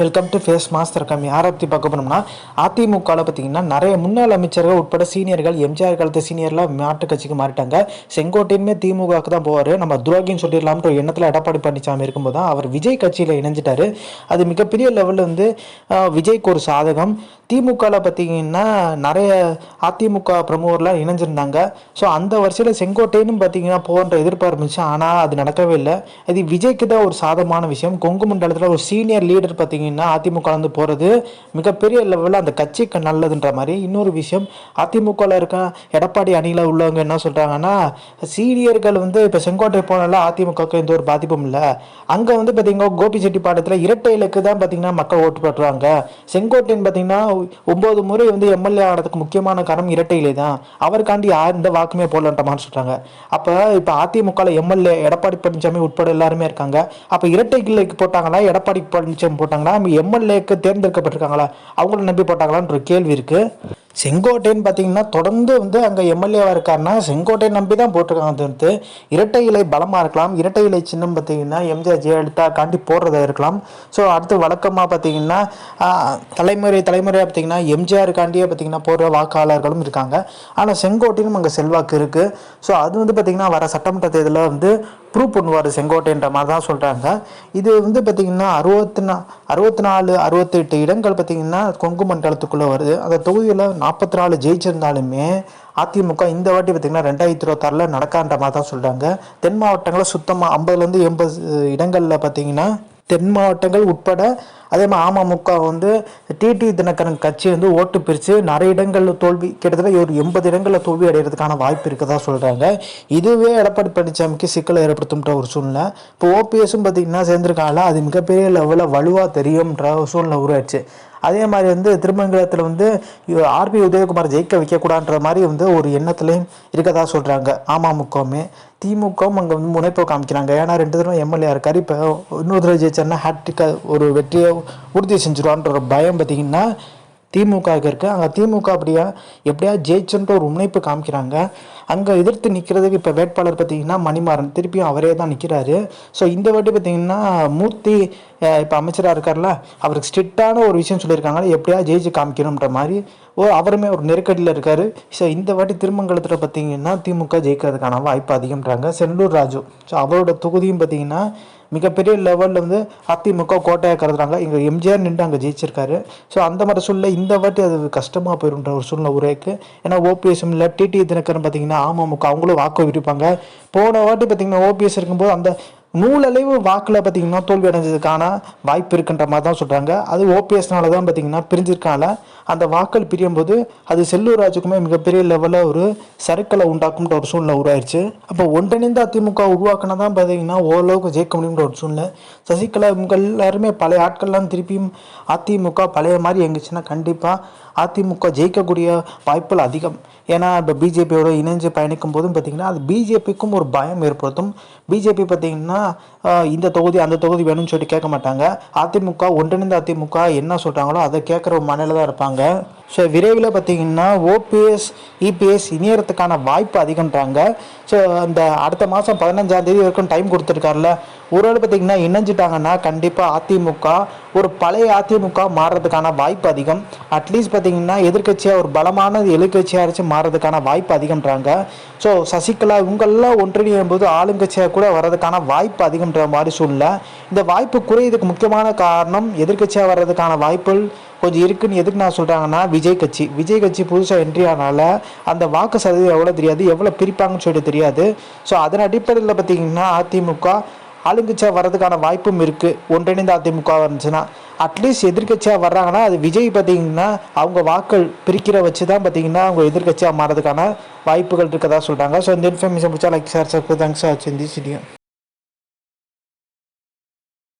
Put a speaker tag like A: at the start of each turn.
A: Welcome to face master கம்மி யாரை பற்றி பார்க்க போனோம்னா அதிமுகவில் பார்த்தீங்கன்னா நிறைய முன்னாள் அமைச்சர்கள் உட்பட சீனியர்கள் எம்ஜிஆர் காலத்து சீனியர்லாம் மாட்டு கட்சிக்கு மாறிட்டாங்க. செங்கோட்டையுமே திமுகவுக்கு தான் போவார். நம்ம துரோகின்னு சொல்லிடலாம்ன்ற ஒரு எண்ணத்தில் எடப்பாடி பழனிசாமி இருக்கும்போது தான் அவர் விஜய் கட்சியில் இணைஞ்சிட்டாரு. அது மிகப்பெரிய லெவலில் வந்து விஜய்க்கு ஒரு சாதகம். திமுகவில் பார்த்தீங்கன்னா நிறைய அதிமுக பிரமுகர்லாம் இணைஞ்சிருந்தாங்க. ஸோ அந்த வரிசையில் செங்கோட்டைன்னு பார்த்தீங்கன்னா போன்ற எதிர்பார்ப்பு இருந்துச்சு. ஆனால் அது நடக்கவே இல்லை. இது விஜய்க்கு தான் ஒரு சாதமான விஷயம். கொங்கு மண்டலத்தில் ஒரு சீனியர் லீடர் பார்த்தீங்கன்னா அதிமுக வந்து போகிறது மிகப்பெரிய லெவலில் அந்த கட்சிக்கு நல்லதுன்ற மாதிரி இன்னொரு விஷயம். அதிமுகவில் இருக்க எடப்பாடி அணியில் உள்ளவங்க என்ன சொல்கிறாங்கன்னா சீனியர்கள் வந்து இப்போ செங்கோட்டை போனால அதிமுகவுக்கு எந்த ஒரு பாதிப்பும் இல்லை. அங்கே வந்து பார்த்தீங்கன்னா கோபிச்செட்டிப்பாளையத்தில் இரட்டை இலக்கு தான் பார்த்தீங்கன்னா மக்கள் ஓட்டு போட்டுருவாங்க. செங்கோட்டைன்னு பார்த்தீங்கன்னா ஒம்பது முறை வந்து எம்எல்ஏ ஆனதுக்கு முக்கியமான காரணம் இரட்டையிலே தான் அவருக்காண்டி யார் இந்த வாக்குமே போடலன்றமான்னு சொல்கிறாங்க அப்போ இப்போ அதிமுகவில் எம்எல்ஏ எடப்பாடி பழனிசாமி உட்பட எல்லாருமே இருக்காங்க. அப்போ இரட்டை கிளைக்கு போட்டாங்களா எடப்பாடி பழனிசாமி போட்டாங்களா? எம்எல்ஏக்கு தேர்ந்தெடுக்கப்பட்டிருக்காங்களா? அவங்கள நம்பி போட்டாங்களான்ற கேள்வி இருக்குது செங்கோட்டைன்னு பார்த்தீங்கன்னா தொடர்ந்து வந்து அங்கே எம்எல்ஏவாக இருக்காருன்னா செங்கோட்டையை நம்பி தான் போட்டிருக்காங்க தவிர்த்து இரட்டை இலை பலமாக இருக்கலாம். இரட்டை இலை சின்னம் பார்த்தீங்கன்னா எம்ஜிஆர் ஜெயலலிதா காண்டி போடுறதா இருக்கலாம். ஸோ அடுத்து வழக்கமாக பார்த்தீங்கன்னா தலைமுறை தலைமுறையாக பார்த்தீங்கன்னா எம்ஜிஆர் காண்டியே பார்த்தீங்கன்னா போடுற வாக்காளர்களும் இருக்காங்க. ஆனால் செங்கோட்டையும் அங்கே செல்வாக்கு இருக்குது ஸோ அது வந்து பார்த்திங்கன்னா வர சட்டமன்ற தேர்தலில் வந்து ப்ரூவ் பண்ணுவார் செங்கோட்டைன்ற மாதிரி தான் சொல்கிறாங்க இது வந்து பார்த்திங்கன்னா அறுபத்தி நா அறுபத்தி நாலு அறுபத்தெட்டு இடங்கள் பார்த்திங்கன்னா கொங்கு மண்டலத்துக்குள்ளே வருது. அந்த தொகுதியில் நாற்பத்தி நாலு ஜெயிச்சிருந்தாலுமே அதிமுக இந்த வாட்டி பார்த்திங்கன்னா ரெண்டாயிரத்தி இருபத்தாறில் நடக்கான்ற மாதிரி தான் சொல்கிறாங்க தென் மாவட்டங்களில் சுத்தமாக ஐம்பதுலேருந்து எண்பது இடங்களில் பார்த்திங்கன்னா தென் மாவட்டங்கள் உட்பட அதே மாதிரி அமமுக வந்து டிடி தினகரன் கட்சி வந்து ஓட்டு பிரித்து நிறைய இடங்களில் தோல்வி கிட்டத்தட்ட ஒரு எண்பது இடங்களில் தோல்வி அடைகிறதுக்கான வாய்ப்பு இருக்கதா சொல்கிறாங்க இதுவே எடப்பாடி பழனிசாமிக்கு சிக்கலை ஏற்படுத்தும்ன்ற ஒரு சூழ்நிலை. இப்போ ஓபிஎஸும் பார்த்திங்கன்னா சேர்ந்துருக்காங்களா அது மிகப்பெரிய லெவலில் வலுவாக தெரியும்ன்ற ஒரு சூழ்நிலை உருவாச்சு அதே மாதிரி வந்து திருமங்கலத்தில் வந்து ஆர்பி உதயகுமார் ஜெயிக்க வைக்கக்கூடாதுன்ற மாதிரி வந்து ஒரு எண்ணத்துலையும் இருக்கதா சொல்கிறாங்க அமமுகவுமே. திமுகவும் அங்கே வந்து முனைப்போ காமிக்கிறாங்க. ஏன்னா ரெண்டு தடவை எம்எல்ஏ இருக்கார். இப்போ இன்னொரு தடவை ஜெயிச்சார்னா ஹேட்ரிக்காக ஒரு வெற்றியை உறுதி செஞ்சிருவான்ற ஒரு பயம் பார்த்தீங்கன்னா திமுகவுக்கு இருக்குது அங்கே திமுக அப்படியா எப்படியா ஜெயிச்சுன்ற ஒரு முனைப்பு காமிக்கிறாங்க. அங்கே எதிர்த்து நிற்கிறதுக்கு இப்போ வேட்பாளர் பார்த்தீங்கன்னா மணிமாறன். திருப்பியும் அவரே தான் நிற்கிறாரு ஸோ இந்த வாட்டி பார்த்தீங்கன்னா மூர்த்தி இப்போ அமைச்சராக இருக்கார்ல அவருக்கு ஸ்ட்ரிக்டான ஒரு விஷயம் சொல்லியிருக்காங்க. எப்படியா ஜெயிச்சு காமிக்கணுன்ற மாதிரி ஓ அவருமே ஒரு நெருக்கடியில் இருக்கார். ஸோ இந்த வாட்டி திருமங்கலத்தில் பார்த்தீங்கன்னா திமுக ஜெயிக்கிறதுக்கான வாய்ப்பு அதிகம்ன்றாங்க. செல்லூர் ராஜு. ஸோ அவரோட தொகுதியும் பார்த்தீங்கன்னா மிகப்பெரிய லெவலில் வந்து அதிமுக கோட்டையாக கருதுறாங்க இங்கே எம்ஜிஆர் நின்று அங்கே ஜெயிச்சிருக்காரு. ஸோ அந்த மாதிரி சூழ்நிலை இந்த வாட்டி அது கஷ்டமாக போயிருன்ற ஒரு சூழ்நிலை உரைக்கு ஏன்னா ஓபிஎஸ்எம் இல்லை டிடி தினகரன் பார்த்தீங்கன்னா அமமுக அவங்களும் வாக்கு விரிப்பாங்க போன வாட்டி பார்த்தீங்கன்னா ஓபிஎஸ் இருக்கும்போது அந்த நூலளவு வாக்கில் பார்த்தீங்கன்னா தோல்வி அடைஞ்சதுக்கான வாய்ப்பு இருக்குன்ற மாதிரி தான் சொல்கிறாங்க அது ஓபிஎஸ்னால தான் பார்த்தீங்கன்னா பிரிஞ்சிருக்கால அந்த வாக்கள் பிரியும் போது அது செல்லூர் ராஜுக்குமே மிகப்பெரிய லெவலில் ஒரு சறுக்கலை உண்டாக்கும்ன்ற ஒரு சூழ்நிலை உருவாயிருச்சு. அப்போ ஒன்றிணைந்த அதிமுக உருவாக்கினா தான் பார்த்தீங்கன்னா ஓரளவுக்கு ஜெயிக்க முடியும்ன்ற ஒரு சூழ்நிலை. சசிகலா இவங்க எல்லாருமே பழைய ஆட்கள்லாம் திருப்பியும் அதிமுக பழைய மாதிரி எங்கிச்சுன்னா கண்டிப்பாக அதிமுக ஜெயிக்கக்கூடிய வாய்ப்புகள் அதிகம். ஏன்னா இப்போ பிஜேபியோட இணைஞ்சு பயணிக்கும் போதும் பார்த்திங்கன்னா அது பிஜேபிக்கும் ஒரு பயம் ஏற்படுத்தும். பிஜேபி பார்த்திங்கன்னா இந்த தொகுதி அந்த தொகுதி வேணும்னு சொல்லிட்டு கேட்க மாட்டாங்க. அதிமுக ஒன்றிணைந்த அதிமுக என்ன சொல்கிறாங்களோ அதை கேட்குற ஒரு தான் இருப்பாங்க. ஸோ விரைவில் பார்த்திங்கன்னா ஓபிஎஸ் இபிஎஸ் இணையறதுக்கான வாய்ப்பு அதிகம்ன்றாங்க. ஸோ அந்த அடுத்த மாதம் பதினஞ்சாந்தேதி வரைக்கும் டைம் கொடுத்துருக்காருல ஒருவேளை பார்த்திங்கன்னா இணைஞ்சிட்டாங்கன்னா கண்டிப்பாக அதிமுக ஒரு பழைய அதிமுக மாறுறதுக்கான வாய்ப்பு அதிகம். அட்லீஸ்ட் பார்த்திங்கன்னா எதிர்க்கட்சியாக ஒரு பலமான எதிர்க்கட்சியாக மாறுறதுக்கான வாய்ப்பு அதிகம்ன்றாங்க. ஸோ சசிகலா இவங்கெல்லாம் ஒன்றிணையும் போது ஆளுங்கட்சியாக கூட வர்றதுக்கான வாய்ப்பு அதிகம்ன்ற மாதிரி சூழ்நிலை. இந்த வாய்ப்பு குறையதுக்கு முக்கியமான காரணம் எதிர்க்கட்சியாக வர்றதுக்கான வாய்ப்புகள் கொஞ்சம் இருக்குன்னு எதுக்கு நான் சொல்கிறாங்கன்னா விஜய் கட்சி. விஜய் கட்சி புதுசாக என்ட்ரி ஆனால அந்த வாக்கு சதவீதம் எவ்வளோ தெரியாது எவ்வளோ பிரிப்பாங்கன்னு சொல்லிட்டு தெரியாது. ஸோ அதன் அடிப்படையில் பார்த்தீங்கன்னா அதிமுக ஆளுங்கட்சியாக வர்றதுக்கான வாய்ப்பும் இருக்குது ஒன்றிணைந்த அதிமுக இருந்துச்சுன்னா அட்லீஸ்ட் எதிர்கட்சியாக வர்றாங்கன்னா அது விஜய் பார்த்தீங்கன்னா அவங்க வாக்கள் பிரிக்கிற வச்சு தான் பார்த்தீங்கன்னா அவங்க எதிர்க்கட்சியாக மாறதுக்கான வாய்ப்புகள் இருக்கதா சொல்கிறாங்க ஸோ இந்த இன்ஃபர்மேஷன் பிடிச்சா லைக் சார் சார் தேங்க்ஸ் ஆச்சு இந்த